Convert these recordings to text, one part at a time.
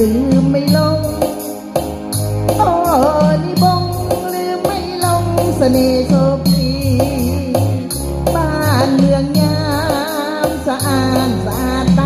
ลืมไม่ลงอ้อนิบงลืมไม่ลงเสน่ห์โสภีบ้านเมืองงามสะอาดสะอาดตา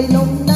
ยลงใน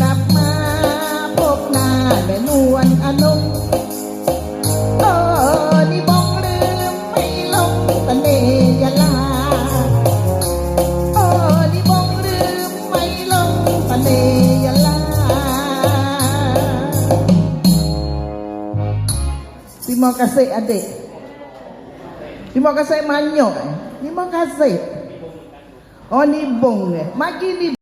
Terima kasih adik. Terima kasih banyak. Terima kasih. Oh ni bong eh. Magi ni